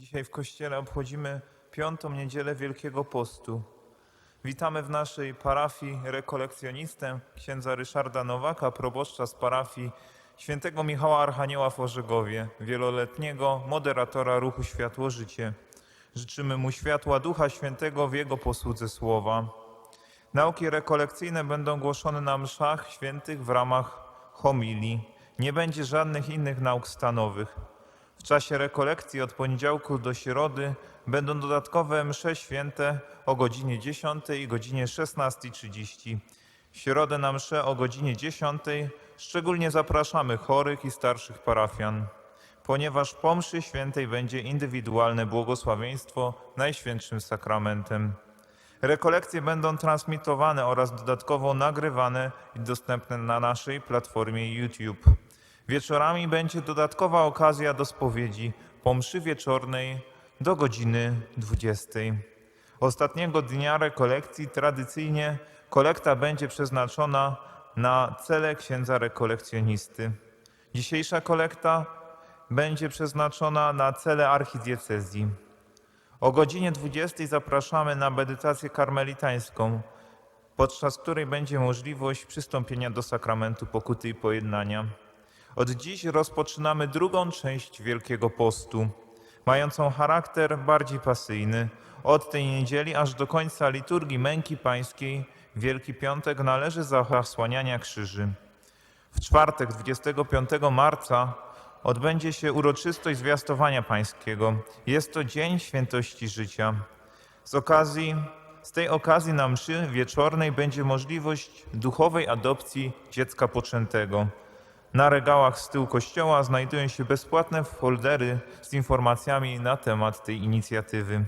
Dzisiaj w kościele obchodzimy piątą niedzielę Wielkiego Postu. Witamy w naszej parafii rekolekcjonistę księdza Ryszarda Nowaka, proboszcza z parafii świętego Michała Archanioła w Orzegowie, wieloletniego moderatora ruchu Światło Życie. Życzymy mu światła Ducha Świętego w jego posłudze słowa. Nauki rekolekcyjne będą głoszone na mszach świętych w ramach homilii. Nie będzie żadnych innych nauk stanowych. W czasie rekolekcji od poniedziałku do środy będą dodatkowe msze święte o godzinie 10 i godzinie 16.30. W środę na msze o godzinie 10 szczególnie zapraszamy chorych i starszych parafian, ponieważ po mszy świętej będzie indywidualne błogosławieństwo Najświętszym Sakramentem. Rekolekcje będą transmitowane oraz dodatkowo nagrywane i dostępne na naszej platformie YouTube. Wieczorami będzie dodatkowa okazja do spowiedzi po mszy wieczornej do godziny 20. Ostatniego dnia rekolekcji tradycyjnie kolekta będzie przeznaczona na cele księdza rekolekcjonisty. Dzisiejsza kolekta będzie przeznaczona na cele archidiecezji. O godzinie 20 zapraszamy na medytację karmelitańską, podczas której będzie możliwość przystąpienia do sakramentu pokuty i pojednania. Od dziś rozpoczynamy drugą część Wielkiego Postu, mającą charakter bardziej pasyjny. Od tej niedzieli aż do końca liturgii męki pańskiej Wielki Piątek należy zasłaniania krzyży. W czwartek 25 marca odbędzie się uroczystość zwiastowania pańskiego. Jest to dzień świętości życia. Z okazji z tej okazji na mszy wieczornej będzie możliwość duchowej adopcji dziecka poczętego. Na regałach z tyłu kościoła znajdują się bezpłatne foldery z informacjami na temat tej inicjatywy.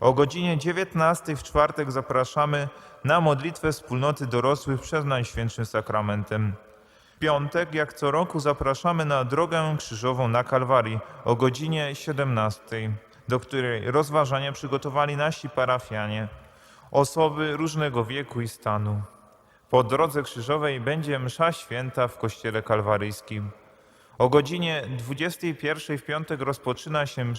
O godzinie 19 w czwartek zapraszamy na modlitwę wspólnoty dorosłych przed Najświętszym Sakramentem. W piątek, jak co roku, zapraszamy na drogę krzyżową na Kalwarii o godzinie 17, do której rozważania przygotowali nasi parafianie, osoby różnego wieku i stanu. Po drodze krzyżowej będzie msza święta w kościele kalwaryjskim. O godzinie 21 w piątek rozpoczyna się,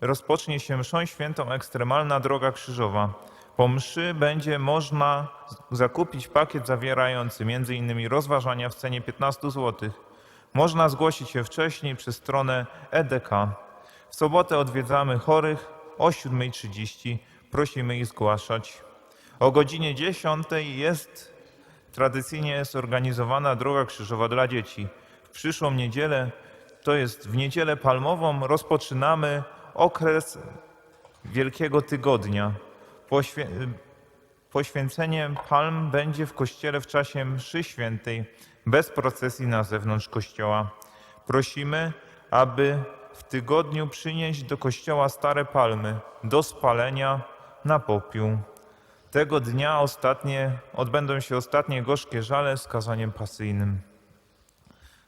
rozpocznie się mszą świętą ekstremalna droga krzyżowa. Po mszy będzie można zakupić pakiet zawierający m.in. rozważania w cenie 15 zł. Można zgłosić się wcześniej przez stronę EDK. W sobotę odwiedzamy chorych o 7.30. Prosimy ich zgłaszać. O godzinie 10 jest tradycyjnie zorganizowana droga krzyżowa dla dzieci. W przyszłą niedzielę, to jest w niedzielę palmową, rozpoczynamy okres Wielkiego Tygodnia. Poświę... Poświęcenie palm będzie w kościele w czasie mszy świętej, bez procesji na zewnątrz kościoła. Prosimy, aby w tygodniu przynieść do kościoła stare palmy do spalenia na popiół. Tego dnia ostatnie, odbędą się ostatnie gorzkie żale z kazaniem pasyjnym.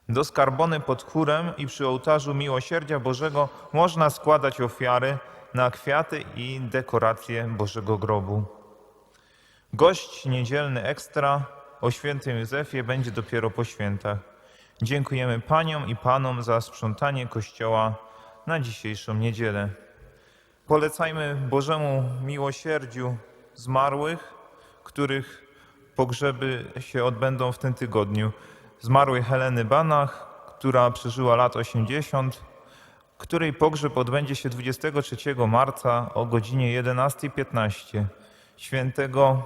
Do skarbony pod chórem i przy ołtarzu Miłosierdzia Bożego można składać ofiary na kwiaty i dekoracje Bożego grobu. Gość niedzielny ekstra o świętym Józefie będzie dopiero po świętach. Dziękujemy Paniom i Panom za sprzątanie Kościoła na dzisiejszą niedzielę. Polecajmy Bożemu miłosierdziu zmarłych, których pogrzeby się odbędą w tym tygodniu. Zmarłej Heleny Banach, która przeżyła lat 80, której pogrzeb odbędzie się 23 marca o godzinie 11.15. Świętego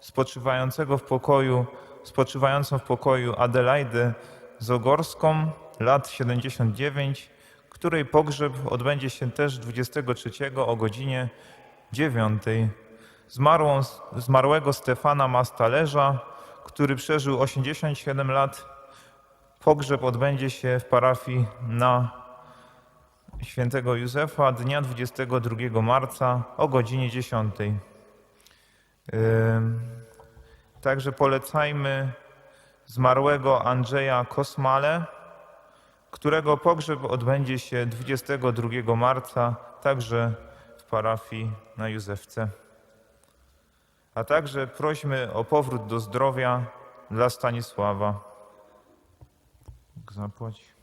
spoczywającego w pokoju, spoczywającą w pokoju Adelaidę Zogorską, lat 79, której pogrzeb odbędzie się też 23 o godzinie 9. Zmarłą, zmarłego Stefana Mastalerza, który przeżył 87 lat. Pogrzeb odbędzie się w parafii na świętego Józefa dnia 22 marca o godzinie 10. Ym, Także polecajmy zmarłego Andrzeja Kosmale, którego pogrzeb odbędzie się 22 marca, także w parafii na Józefce. A także prośmy o powrót do zdrowia dla Stanisława. Zapłać.